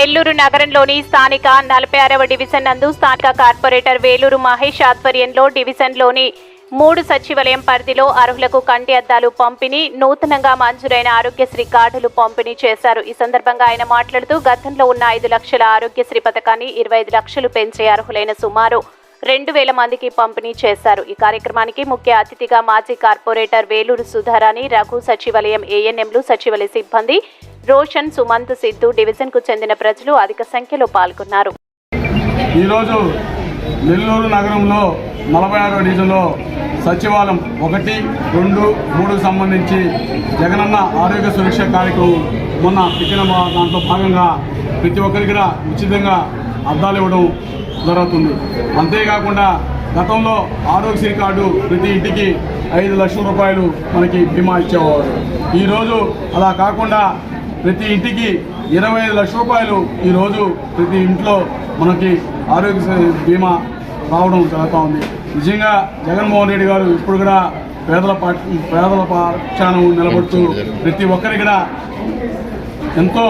నెల్లూరు నగరంలోని స్థానిక నలభై ఆరవ డివిజన్ నందు స్థానిక కార్పొరేటర్ వేలూరు మహేష్ ఆధ్వర్యంలో డివిజన్లోని మూడు సచివాలయం పరిధిలో అర్హులకు కంటి అద్దాలు పంపిణీ నూతనంగా మంజూరైన ఆరోగ్యశ్రీ కార్డులు పంపిణీ చేశారు. ఈ సందర్భంగా ఆయన మాట్లాడుతూ గతంలో ఉన్న ఐదు లక్షల ఆరోగ్యశ్రీ పథకాన్ని ఇరవై ఐదు లక్షలు పెంచే అర్హులైన సుమారు రెండు వేల మందికి పంపిణీ చేశారు. ఈ కార్యక్రమానికి ముఖ్య అతిథిగా మాజీ కార్పొరేటర్ వేలూరు సుధారాణి రఘు సచివాలయం ఏఎన్ఎంలు సచివాలయ సిబ్బంది రోషన్ సుమంత్ సిద్ధు డివిజన్కు చెందిన ప్రజలు అధిక సంఖ్యలో పాల్గొన్నారు. ఈరోజు నెల్లూరు నగరంలో నలభై ఆరో డివిజన్లో సచివాలయం ఒకటి రెండు మూడుకు సంబంధించి జగనన్న ఆరోగ్య సురక్ష కార్యక్రమం మొన్న పెట్టిన దాంట్లో భాగంగా ప్రతి ఒక్కరికి కూడా ఉచితంగా అద్దాలు ఇవ్వడం జరుగుతుంది. అంతేకాకుండా గతంలో ఆరోగ్యశ్రీ కార్డు ప్రతి ఇంటికి ఐదు లక్షల రూపాయలు మనకి బీమా ఇచ్చేవారు. ఈరోజు అలా కాకుండా ప్రతి ఇంటికి ఇరవై ఐదు లక్షల రూపాయలు ఈరోజు ప్రతి ఇంట్లో మనకి ఆరోగ్య బీమా రావడం జరుగుతూ ఉంది. నిజంగా జగన్మోహన్ రెడ్డి గారు ఇప్పుడు కూడా పేదల పేదల పక్షాన నిలబడుతూ ప్రతి ఒక్కరికి కూడా ఎంతో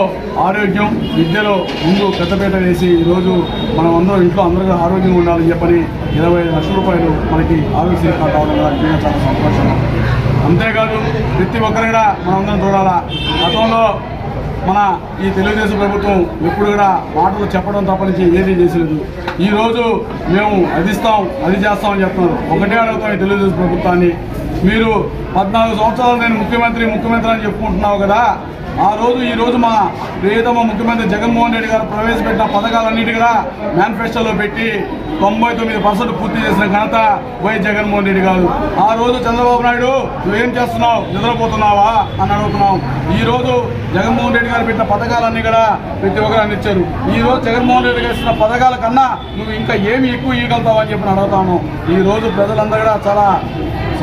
ఆరోగ్యం విద్యలో ముందు పెద్దపీట వేసి ఈరోజు మనం అందరం ఇంట్లో అందరూ ఆరోగ్యంగా ఉండాలని చెప్పని ఇరవై ఐదు లక్షల రూపాయలు మనకి ఆరోగ్యశ్రీ కార్డు అవడం కూడా చాలా సంతోషం. అంతేకాదు ప్రతి ఒక్కరు కూడా మనం అందరం చూడాలా గతంలో మన ఈ తెలుగుదేశం ప్రభుత్వం ఎప్పుడు కూడా మాటలు చెప్పడం తప్పనించి ఏదీ చేసలేదు. ఈరోజు మేము అది ఇస్తాం అది చేస్తామని చెప్తున్నారు. ఒకటే అడుగుతాం ఈ తెలుగుదేశం ప్రభుత్వాన్ని. మీరు పద్నాలుగు సంవత్సరాలు నేను ముఖ్యమంత్రి ముఖ్యమంత్రి అని చెప్పుకుంటున్నావు కదా ఆ రోజు ఈ రోజు మా ప్రియతమ ముఖ్యమంత్రి జగన్మోహన్ రెడ్డి గారు ప్రవేశపెట్టిన పథకాలన్నిటి కూడా మేనిఫెస్టోలో పెట్టి తొంభై తొమ్మిది పర్సెంట్ పూర్తి చేసిన ఘనత వై జగన్మోహన్ రెడ్డి గారు. ఆ రోజు చంద్రబాబు నాయుడు నువ్వేం చేస్తున్నావు? నిద్రపోతున్నావా? అని అడుగుతున్నాం. ఈ రోజు జగన్మోహన్ రెడ్డి గారు పెట్టిన పథకాలన్నీ కూడా ప్రతి ఒక్కరు అందించారు. ఈ రోజు జగన్మోహన్ రెడ్డి గారు ఇచ్చిన పథకాల కన్నా నువ్వు ఇంకా ఏమి ఎక్కువ ఇవ్వగలుగుతావు అని చెప్పి అడుగుతాను. ఈ రోజు ప్రజలందరూ కూడా చాలా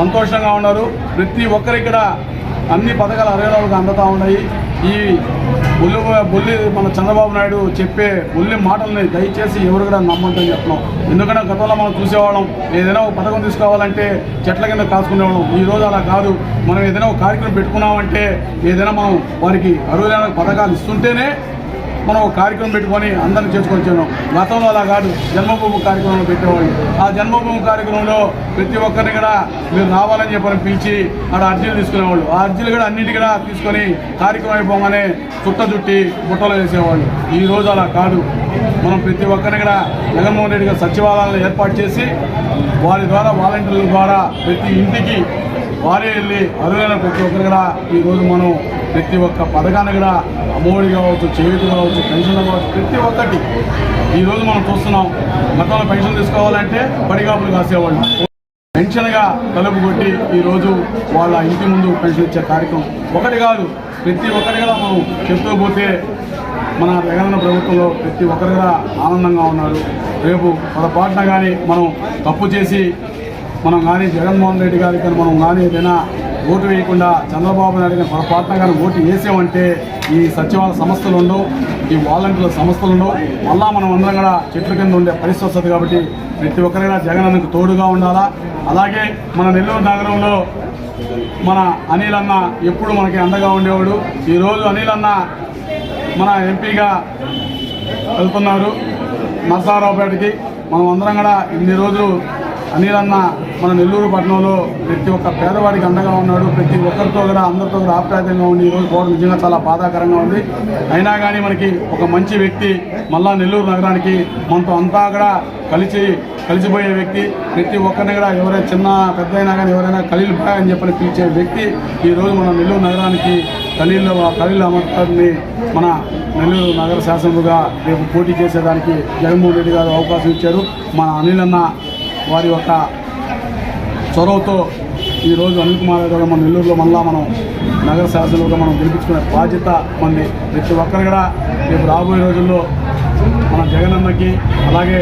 సంతోషంగా ఉన్నారు. ప్రతి ఒక్కరు ఇక్కడ అన్ని పథకాలు అరవై అందుతూ ఉన్నాయి. ఈ బుల్లి బుల్లి మన చంద్రబాబు నాయుడు చెప్పే బుల్లి మాటల్ని దయచేసి ఎవరు కూడా నమ్మంటని చెప్తున్నాం. ఎందుకంటే గతంలో మనం చూసేవాళ్ళం ఏదైనా ఒక పథకం తీసుకోవాలంటే చెట్ల కింద కాసుకునేవాళ్ళం. ఈ రోజు అలా కాదు. మనం ఏదైనా ఒక కార్యక్రమం పెట్టుకున్నామంటే ఏదైనా మనం వారికి అర్హులైన పథకాలు ఇస్తుంటేనే మనం ఒక కార్యక్రమం పెట్టుకొని అందరిని చేసుకొచ్చాను. గతంలో అలా కాదు జన్మభూమి కార్యక్రమంలో పెట్టేవాళ్ళు. ఆ జన్మభూమి కార్యక్రమంలో ప్రతి ఒక్కరిని కూడా మీరు రావాలని చెప్పని పిలిచి ఆడ అర్జీలు తీసుకునేవాళ్ళు. ఆ అర్జీలు కూడా అన్నిటి కూడా తీసుకొని కార్యక్రమం అయిపోగానే చుట్ట చుట్టి బుట్టలు వేసేవాళ్ళు. ఈ రోజు అలా కాదు. మనం ప్రతి ఒక్కరిని కూడా జగన్మోహన్ రెడ్డి గారు సచివాలయాలను ఏర్పాటు చేసి వారి ద్వారా వాలంటీర్ల ద్వారా ప్రతి ఇంటికి వారే వెళ్ళి అరుదైన ప్రతి ఒక్కరు కూడా ఈరోజు మనం ప్రతి ఒక్క పథకాన్ని కూడా అమ్మఒడి కావచ్చు చేయుత కావచ్చు పెన్షన్ కావచ్చు ప్రతి ఒక్కటి ఈరోజు మనం చూస్తున్నాం. గతంలో పెన్షన్ తీసుకోవాలంటే పడిగాపులు కాసేవాళ్ళు. పెన్షన్గా తలుపు కొట్టి ఈరోజు వాళ్ళ ఇంటి ముందు పెన్షన్ ఇచ్చే కార్యక్రమం ఒకటి కాదు ప్రతి ఒక్కరి కూడా మనం చెప్తూ పోతే మన జగనన్న ప్రభుత్వంలో ప్రతి ఒక్కరు కూడా ఆనందంగా ఉన్నారు. రేపు పొరపాటున కానీ మనం తప్పు చేసి మనం కానీ జగన్మోహన్ రెడ్డి గారికి కానీ మనం కానీ ఏదైనా ఓటు వేయకుండా చంద్రబాబు నాయుడు గారి పొరపాటున కానీ ఓటు వేసామంటే ఈ సచివాలయ సంస్థలు ఉండవు ఈ వాలంటీర్ల సంస్థలు ఉండవు. మళ్ళా మనం అందరం కూడా చెట్ల కింద ఉండే పరిస్థితి వస్తుంది కాబట్టి ప్రతి ఒక్కరైనా జగన్ అన్నకు తోడుగా ఉండాలా? అలాగే మన నెల్లూరు నగరంలో మన అనిల్ అన్న ఎప్పుడు మనకి అండగా ఉండేవాడు. ఈరోజు అనిల్ అన్న మన ఎంపీగా వెళ్తున్నారు నరసారావుపేటకి. మనం అందరం కూడా ఇన్ని రోజులు అనిలన్న మన నెల్లూరు పట్టణంలో ప్రతి ఒక్క పేదవాడికి అండగా ఉన్నాడు. ప్రతి ఒక్కరితో కూడా అందరితో కూడా ఆప్యాయంగా ఉండి ఈరోజు పోవడం నిజంగా చాలా బాధాకరంగా ఉంది. అయినా కానీ మనకి ఒక మంచి వ్యక్తి మళ్ళా నెల్లూరు నగరానికి మనతో అంతా కూడా కలిసి కలిసిపోయే వ్యక్తి ప్రతి ఒక్కరిని కూడా ఎవరైనా చిన్న పెద్ద అయినా కానీ ఎవరైనా ఖలీల్ భాయ్ అని చెప్పని పిలిచే వ్యక్తి ఈరోజు మన నెల్లూరు నగరానికి ఖలీల్ ఖలీల్ అహ్మద్ మన నెల్లూరు నగర శాసనముగా రేపు పోటీ చేసేదానికి జగన్మోహన్ రెడ్డి గారు అవకాశం ఇచ్చారు. మన అనిల్ అన్న వారి యొక్క చొరవతో ఈరోజు అనిల్ కుమార్ యాదవ్ గారు మన నెల్లూరులో మళ్ళా మనం నగర శాసనసభగా మనం గెలిపించుకునే బాధ్యత మంది ప్రతి ఒక్కరు కూడా రేపు రాబోయే రోజుల్లో మన జగనన్నకి అలాగే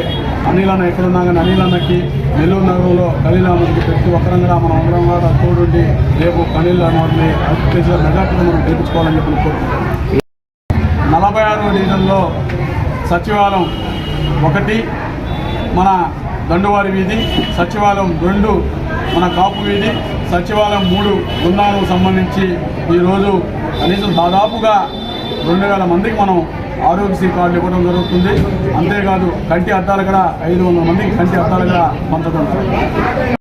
అనిల్ అన్న ఎక్కడున్నా కానీ అనిల్ అన్నకి నెల్లూరు నగరంలో ఖలీల్ అహ్మద్కి ప్రతి ఒక్కరం కూడా మనం అందరం కూడా తోడుండి రేపు ఖలీల్ అహ్మద్ని అత్యంత మెజార్టీలో మనం గెలిపించుకోవాలని చెప్పి కోరుకుంటున్నాం. నలభై ఆరు డివిజన్లో సచివాలయం ఒకటి మన దండువారి వీధి సచివాలయం రెండు మన కాపు వీధి సచివాలయం మూడు బృందాలకు సంబంధించి ఈరోజు కనీసం దాదాపుగా రెండు వేల మందికి మనం ఆరోగ్యశ్రీ కార్డులు ఇవ్వడం జరుగుతుంది. అంతేకాదు కంటి అద్దాలు కూడా ఐదు వందల మందికి కంటి అద్దాలు కూడా పంచడం జరుగుతుంది.